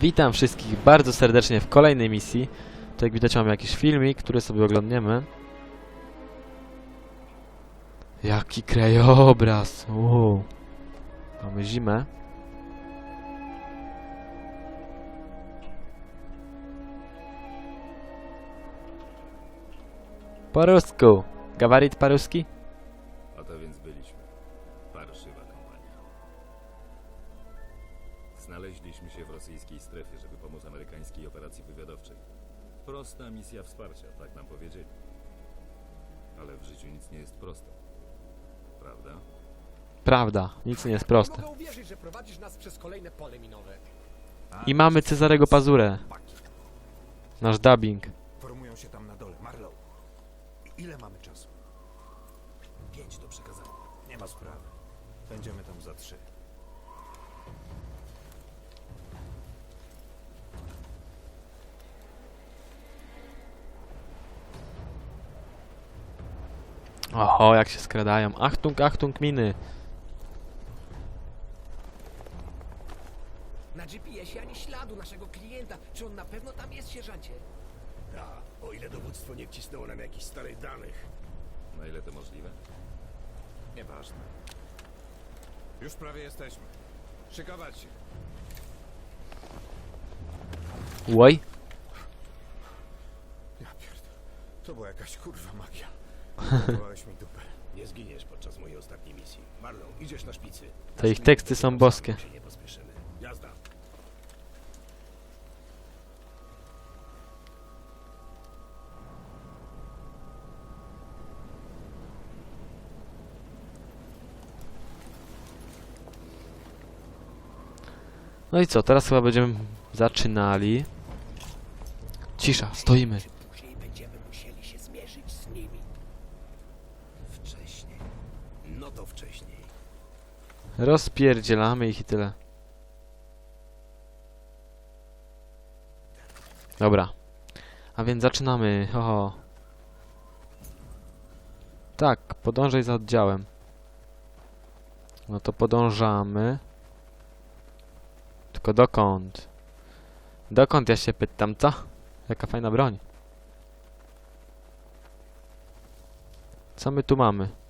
Witam wszystkich bardzo serdecznie w kolejnej misji. Tu jak widać mamy jakiś filmik, który sobie oglądniemy. Jaki krajobraz! Wow. Mamy zimę. Po rusku. Gawarit paruski? A Prosta misja wsparcia, tak nam powiedzieli. Ale w życiu nic nie jest proste. Prawda? Prawda, nic nie jest proste. Nie mogę uwierzyć, że prowadzisz nas przez kolejne pole minowe. I mamy Cezarego Pazurę. Nasz dubbing. formują się tam na dole. Marlow, ile mamy czasu? Pięć do przekazania. Nie ma sprawy. Będziemy tam za trzy. Oho, jak się skradają. Achtung, achtung, miny. Na GPS-ie ani śladu naszego klienta. Czy on na pewno tam jest, sierżancie? Ta, o ile dowództwo nie wcisnęło nam jakichś starych danych. Na ile to możliwe? Nieważne. Już prawie jesteśmy. Szykować się. Łoj. Ja pierdolę. To była jakaś kurwa magia. Urwałeś mi dupę. Nie zginiesz podczas mojej ostatniej misji. Marlow, idziesz na szpicy. Te ich teksty są boskie. Się nie pospieszymy. Jazda. No i co, teraz chyba będziemy zaczynali. Cisza, stoimy. Rozpierdzielamy ich i tyle. Dobra. A więc zaczynamy. Oho. Tak, podążaj za oddziałem. No to podążamy. Tylko dokąd? Dokąd ja się pytam, co? Jaka fajna broń. Co my tu mamy?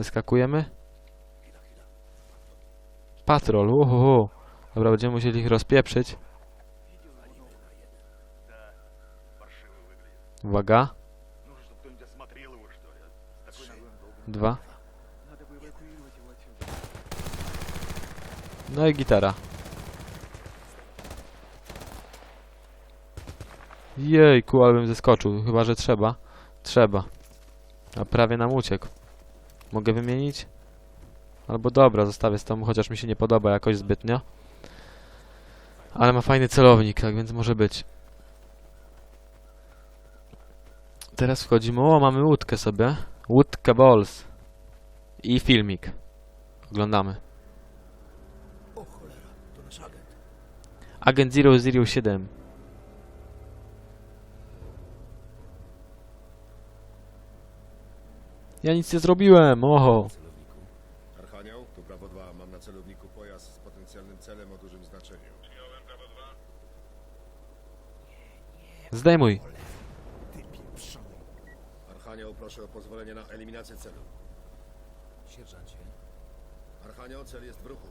Wyskakujemy. Patrol, uhuhu. Dobra, będziemy musieli ich rozpieprzyć. Uwaga. Dwa. No i gitara. Jejku, ale bym zeskoczył. Chyba, że trzeba. Trzeba. A prawie nam uciekł. Mogę wymienić? Albo dobra, zostawię z tą, chociaż mi się nie podoba jakoś zbytnio. Ale ma fajny celownik, tak więc może być. Teraz wchodzimy. O, mamy łódkę sobie. Łódka Balls. I filmik. Oglądamy. Agent 007. Ja nic nie zrobiłem, oho. Celowniku. Archanioł, tu Prawo 2. Mam na celowniku pojazd z potencjalnym celem o dużym znaczeniu. Zdejmuj. Ty pieprzony. Archanioł, proszę o pozwolenie na eliminację celu. Sierżancie. Archanioł, cel jest w ruchu.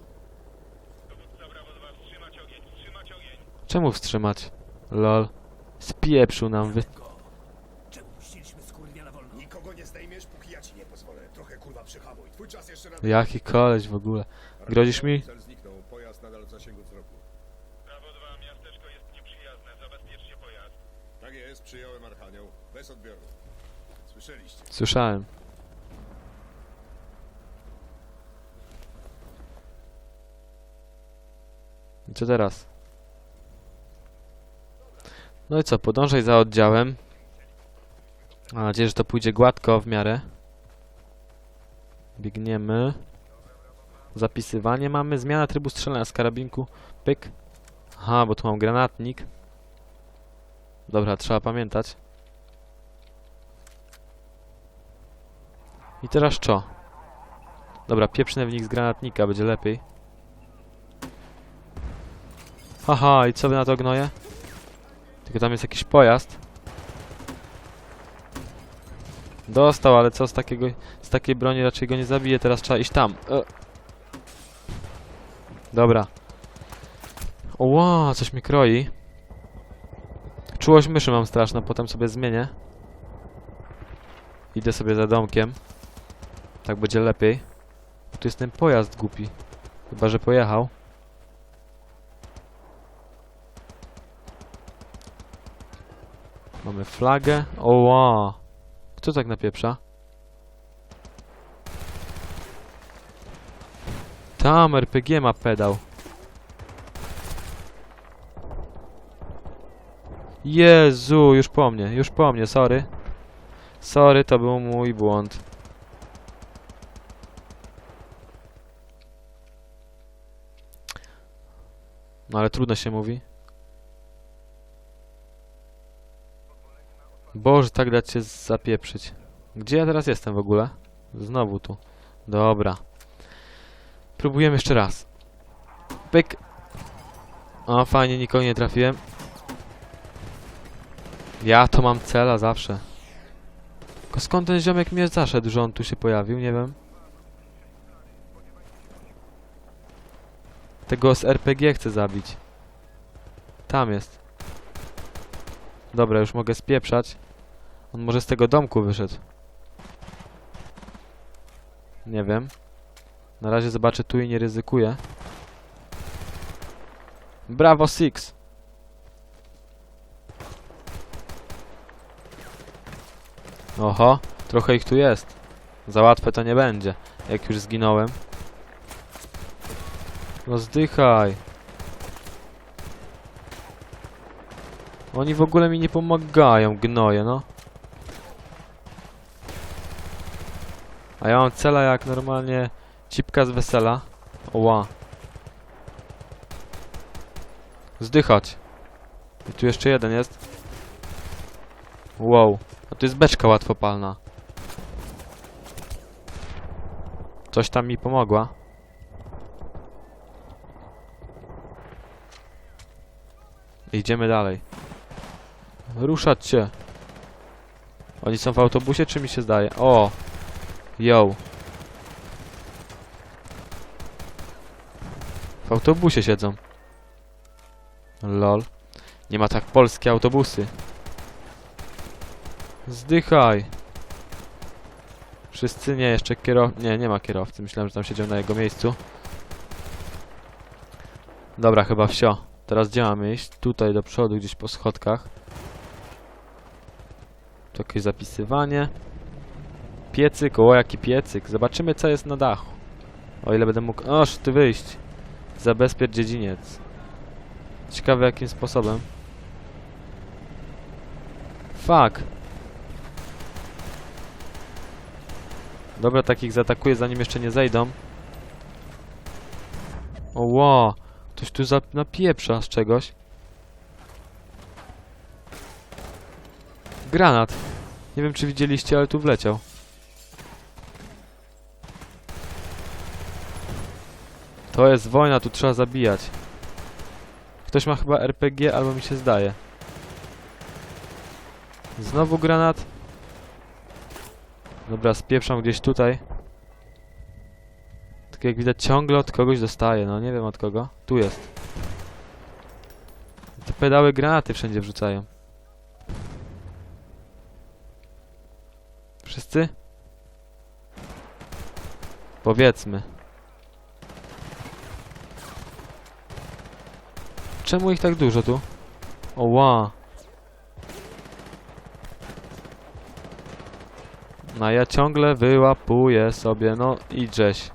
Czemu wstrzymać? Lol. Spieprzył nam wy... Go. Jaki koleś w ogóle. Grozisz mi? Cel zniknął. Pojazd nadal w zasięgu wzroku. Prawo 2, miasteczko jest nieprzyjazne. Zabezpieczcie pojazd. Tak jest, przyjąłem Archanioł. Bez odbioru. Słyszeliście? Słyszałem. I co teraz? No i co, podążaj za oddziałem. Mam nadzieję, że to pójdzie gładko w miarę. Biegniemy. Zapisywanie mamy. Zmiana trybu strzelania z karabinku. Pyk. Aha, bo tu mam granatnik. Dobra, trzeba pamiętać. I teraz co? Dobra, pieprznę w nich z granatnika, będzie lepiej. Haha, i co wy na to gnoje? Tylko tam jest jakiś pojazd. Dostał, ale co z takiego, z takiej broni raczej go nie zabije, teraz trzeba iść tam. E. Dobra. Ła, coś mi kroi. Czułość myszy mam straszną, potem sobie zmienię. Idę sobie za domkiem. Tak będzie lepiej. Tu jest ten pojazd głupi. Chyba, że pojechał. Mamy flagę. Oła. Kto tak napieprza? Tam RPG ma pedał. Jezu, już po mnie, już po mnie, sorry. Sorry, to był mój błąd. No ale trudno się mówi. Boże, tak dać się zapieprzyć. Gdzie ja teraz jestem w ogóle? Znowu tu. Dobra. Próbujemy jeszcze raz. Pyk. O, fajnie, nikogo nie trafiłem. Ja to mam cela zawsze. Tylko skąd ten ziomek mnie zaszedł, że on tu się pojawił? Nie wiem. Tego z RPG chcę zabić. Tam jest. Dobra, już mogę spieprzać. On może z tego domku wyszedł. Nie wiem. Na razie zobaczę tu i nie ryzykuję. Brawo Six! Oho, trochę ich tu jest. Za łatwe to nie będzie, jak już zginąłem. No zdychaj. Oni w ogóle mi nie pomagają, gnoje, no. A ja mam cela jak normalnie cipka z wesela. Oła. Zdychać. I tu jeszcze jeden jest. Wow. A tu jest beczka łatwopalna. Coś tam mi pomogła. Idziemy dalej. Ruszać się. Oni są w autobusie, czy mi się zdaje? O! Yo. W autobusie siedzą. Lol. Nie ma tak polskie autobusy. Zdychaj. Wszyscy nie, jeszcze kierow... Nie, nie ma kierowcy. Myślałem, że tam siedział na jego miejscu. Dobra, chyba wsio. Teraz gdzie mamy iść? Tutaj do przodu, gdzieś po schodkach. Tu jakieś zapisywanie. Piecyk, o jaki piecyk. Zobaczymy co jest na dachu. O ile będę mógł... Oż, ty wyjść. Zabezpiecz dziedziniec. Ciekawe jakim sposobem. Fuck. Dobra, takich zaatakuję zanim jeszcze nie zejdą. O wow. Ktoś tu zap- napieprza z czegoś. Granat. Nie wiem czy widzieliście, ale tu wleciał. To jest wojna, tu trzeba zabijać. Ktoś ma chyba RPG, albo mi się zdaje. Znowu granat. Dobra, spieprzam gdzieś tutaj. Tak jak widać ciągle od kogoś dostaję, no nie wiem od kogo. Tu jest. Te pedały granaty wszędzie wrzucają. Wszyscy? Powiedzmy. Czemu ich tak dużo tu? Oła. No ja ciągle wyłapuję sobie, no i Jess.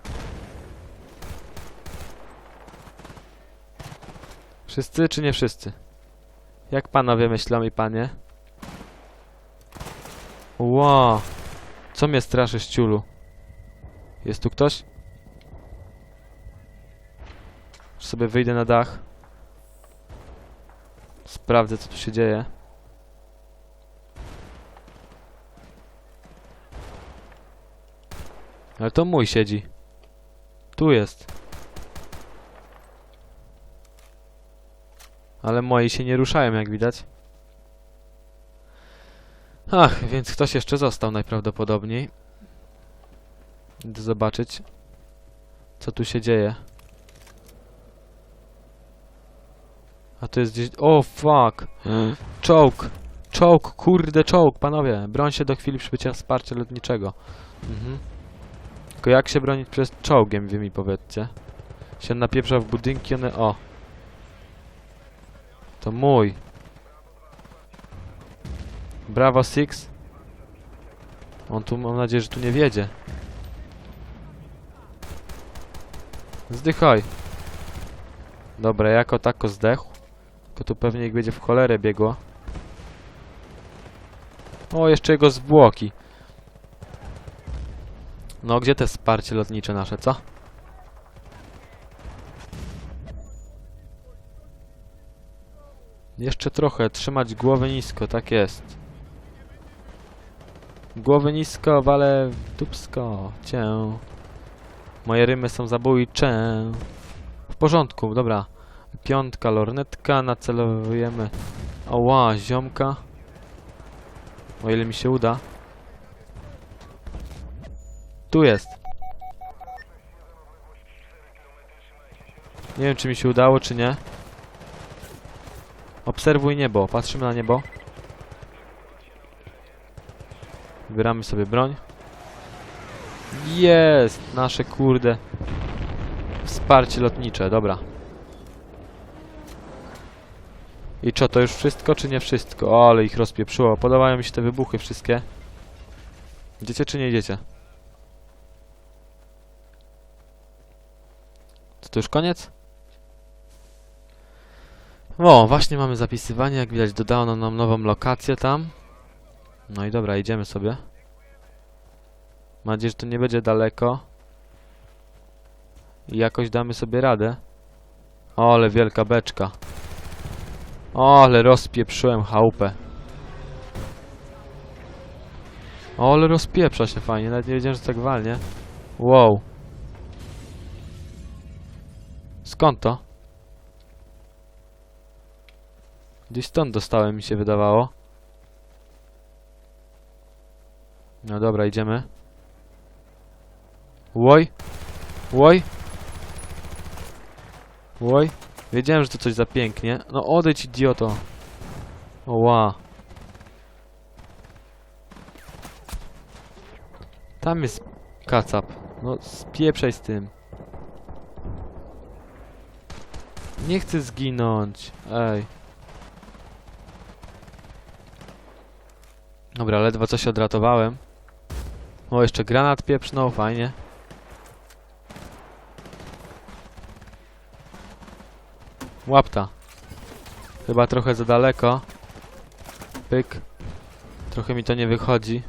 Wszyscy czy nie wszyscy? Jak panowie myślą i panie? Ła. Co mnie straszy, ściulu? Jest tu ktoś? Już sobie wyjdę na dach. Sprawdzę, co tu się dzieje. Ale to mój siedzi. Tu jest. Ale moi się nie ruszają, jak widać. Ach, więc ktoś jeszcze został najprawdopodobniej. Idę zobaczyć, co tu się dzieje. A to jest gdzieś... O, fuck! Czołg! Czołg, kurde czołg, panowie! Broń się do chwili przybycia wsparcia lotniczego. Mhm. Tylko jak się bronić przed czołgiem, wy mi powiedzcie. Się napieprza w budynki, one... O! To mój. Bravo Six. On tu, mam nadzieję, że tu nie wiedzie. Zdychaj. Dobra, jako tako zdechł. Tylko tu pewnie ich będzie w cholerę biegło. O, jeszcze jego zwłoki. No, gdzie te wsparcie lotnicze nasze, co? Jeszcze trochę, trzymać głowę nisko, tak jest. Głowę nisko, wale dupsko, cię. Moje rymy są zabójcze. W porządku, dobra. Piątka, lornetka, nacelowujemy. Oła, ziomka. O ile mi się uda. Tu jest. Nie wiem, czy mi się udało, czy nie. Obserwuj niebo, patrzymy na niebo. Wybieramy sobie broń. Jest! Nasze kurde. Wsparcie lotnicze, dobra. I co, to już wszystko, czy nie wszystko? O, ale ich rozpieprzyło. Podobają mi się te wybuchy wszystkie. Idziecie, czy nie idziecie? To, to już koniec? O, właśnie mamy zapisywanie. Jak widać, dodano nam nową lokację tam. No i dobra, idziemy sobie. Mam nadzieję, że to nie będzie daleko. I jakoś damy sobie radę. O, ale wielka beczka. O, ale rozpieprzyłem chałupę. O, ale rozpieprza się fajnie. Nawet nie wiedziałem, że tak walnie. Wow. Skąd to? Gdzieś stąd dostałem, mi się wydawało. No dobra, idziemy. Łoj! Łoj! Łoj! Wiedziałem, że to coś za pięknie. No odejdź, idioto! Oła! Tam jest kacap. No spieprzaj z tym. Nie chcę zginąć. Ej. Dobra, ledwo coś odratowałem. O, jeszcze granat pieprznął, fajnie. Łapta. Chyba trochę za daleko. Pyk. Trochę mi to nie wychodzi.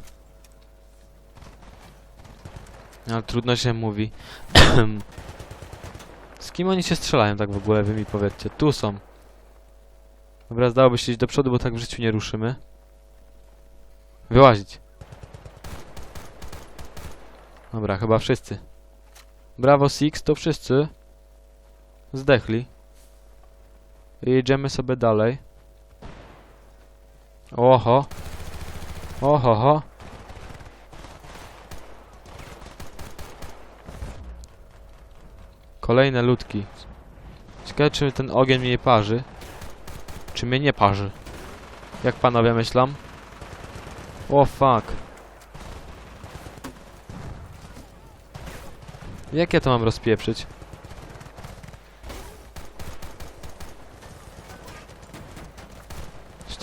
Ale trudno się mówi. Z kim oni się strzelają tak w ogóle, wy mi powiedzcie. Tu są. Dobra, zdałoby się iść do przodu, bo tak w życiu nie ruszymy. Wyłazić. Dobra, chyba wszyscy. Bravo Six, to wszyscy. Zdechli. Jedziemy sobie dalej. Oho. Oho, ho. Kolejne ludki. Ciekawe, czy ten ogień mnie parzy. Czy mnie nie parzy. Jak panowie myślą? O fuck. Jak ja to mam rozpieprzyć?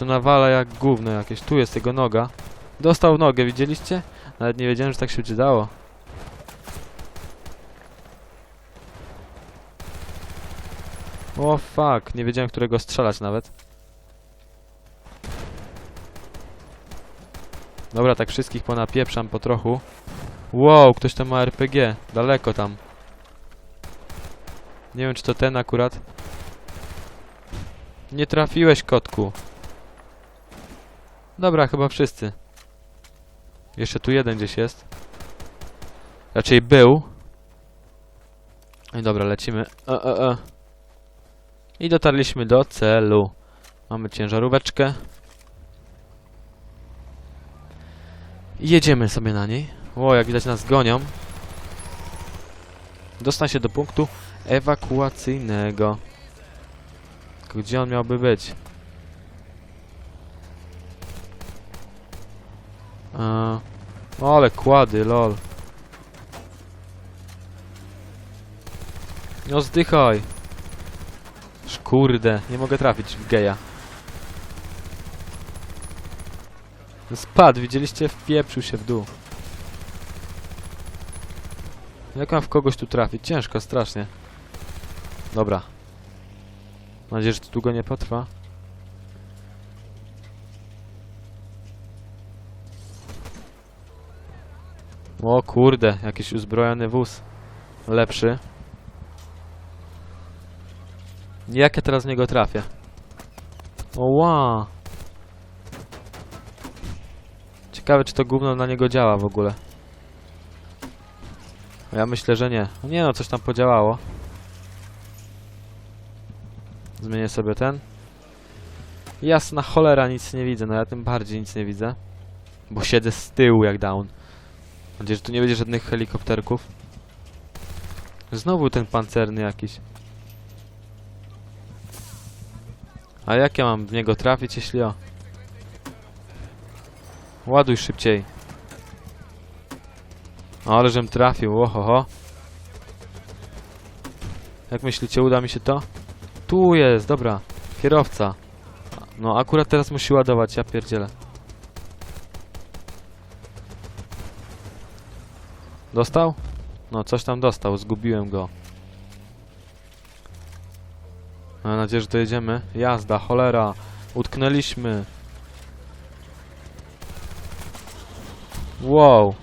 To nawala jak gówno jakieś. Tu jest jego noga. Dostał nogę, widzieliście? Nawet nie wiedziałem, że tak się dało. O fuck, nie wiedziałem, którego strzelać nawet. Dobra, tak wszystkich ponapieprzam po trochu. Wow, ktoś tam ma RPG. Daleko tam. Nie wiem, czy to ten akurat. Nie trafiłeś, kotku. Dobra, chyba wszyscy. Jeszcze tu jeden gdzieś jest. Raczej był. No dobra, lecimy. E, e, e. I dotarliśmy do celu. Mamy ciężaróweczkę. Jedziemy sobie na niej. O, jak widać nas gonią. Dostań się do punktu ewakuacyjnego. Gdzie on miałby być? Eee, o, ale kłady, lol. No zdychaj. Szkurde, nie mogę trafić w geja. Spadł, widzieliście? Wpieprzył się w dół. Jak mam w kogoś tu trafić? Ciężko, strasznie. Dobra. Mam nadzieję, że to długo nie potrwa. O kurde, jakiś uzbrojony wóz. Lepszy. Jak ja teraz w niego trafię? O ła! Ciekawe, czy to gówno na niego działa w ogóle. Ja myślę, że nie. Nie no, coś tam podziałało. Zmienię sobie ten. Jasna cholera, nic nie widzę. No ja tym bardziej nic nie widzę. Bo siedzę z tyłu jak down. Nadzieję, że tu nie będzie żadnych helikopterków. Znowu ten pancerny jakiś. A jak ja mam w niego trafić, jeśli o? Ładuj szybciej. O, ale żem trafił, ohoho. Jak myślicie, uda mi się to? Tu jest, dobra. Kierowca. No, akurat teraz musi ładować, ja pierdzielę. Dostał? No, coś tam dostał, zgubiłem go. Mam nadzieję, że dojedziemy. Jazda, cholera. Utknęliśmy. Wow.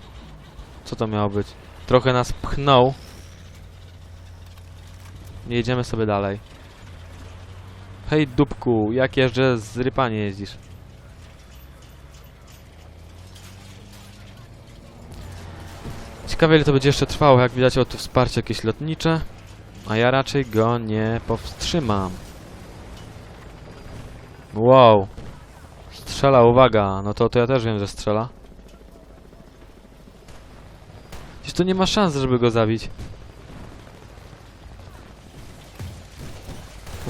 Co to miało być? Trochę nas pchnął. Jedziemy sobie dalej. Hej dupku, jak jeżdżę z rypanie jeździsz? Ciekawe ile to będzie jeszcze trwało, jak widać oto wsparcie jakieś lotnicze. A ja raczej go nie powstrzymam. Wow. Strzela, uwaga. No to, to ja też wiem, że strzela. Gdzieś tu nie ma szans, żeby go zabić.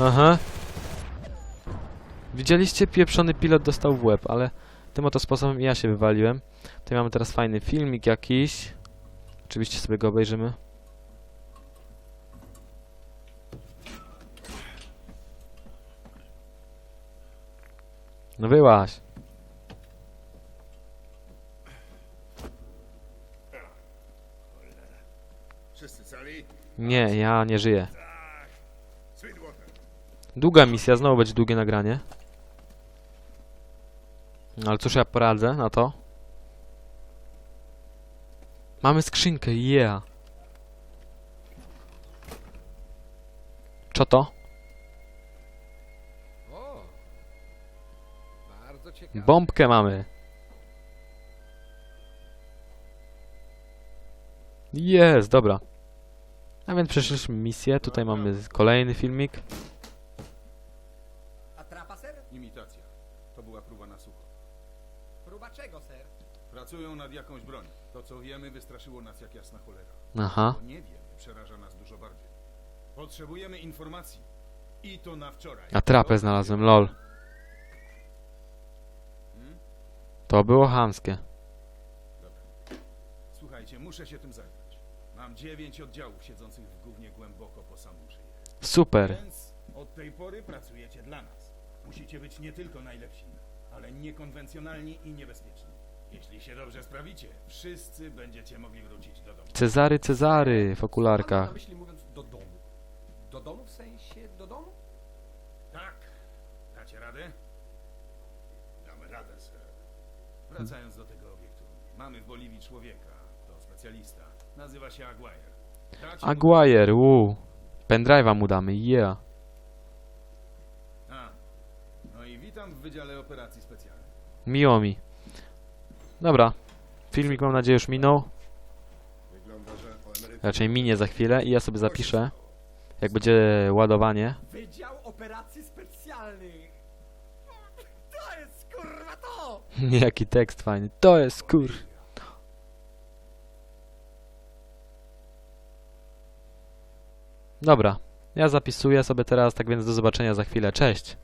Aha. Widzieliście? Pieprzony pilot dostał w łeb, ale tym oto sposobem ja się wywaliłem. Tutaj mamy teraz fajny filmik jakiś. Oczywiście sobie go obejrzymy. No wyłaś. Wszyscy cali? Nie, ja nie żyję. Sweetwater. Długa misja, znowu będzie długie nagranie. No, Ale cóż ja poradzę na to? Mamy skrzynkę, yeah! Co to? O! Bardzo ciekawe. Bombkę mamy! Jest, dobra. A więc przeszliśmy misję, tutaj mamy kolejny filmik. Atrapa, ser? Imitacja. To była próba na sucho. Próba czego, ser? Pracują nad jakąś bronią. To, co wiemy, wystraszyło nas jak jasna cholera. Aha. To nie wiemy przeraża nas dużo bardziej. Potrzebujemy informacji. I to na wczoraj. Atrapę znalazłem, lol. Hmm? To było chamskie. Słuchajcie, muszę się tym zająć. Mam dziewięć oddziałów siedzących w gównie głęboko po samą szyję. Super. Więc od tej pory pracujecie dla nas. Musicie być nie tylko najlepsi, ale niekonwencjonalni i niebezpieczni. Jeśli się dobrze sprawicie, wszyscy będziecie mogli wrócić do domu. Cezary, Cezary w Co pan ma okularkach. myśli mówiąc do domu? Do domu w sensie do domu? Tak. Dacie radę? Damy radę, sir. Wracając do tego obiektu. Mamy w Boliwii człowieka. To specjalista. Nazywa się Aguirre. Dacie mu- Aguirre, uuu. Pendrive'a mu damy, yeah. A. No i witam w Wydziale Operacji Specjalnych. Miło mi. Dobra. Filmik mam nadzieję już minął. Raczej minie za chwilę i ja sobie zapiszę. jak będzie ładowanie. Wydział Operacji Specjalnych! To jest kurwa to! Jaki tekst fajny. To jest kur... Dobra, ja zapisuję sobie teraz, tak więc do zobaczenia za chwilę. Cześć!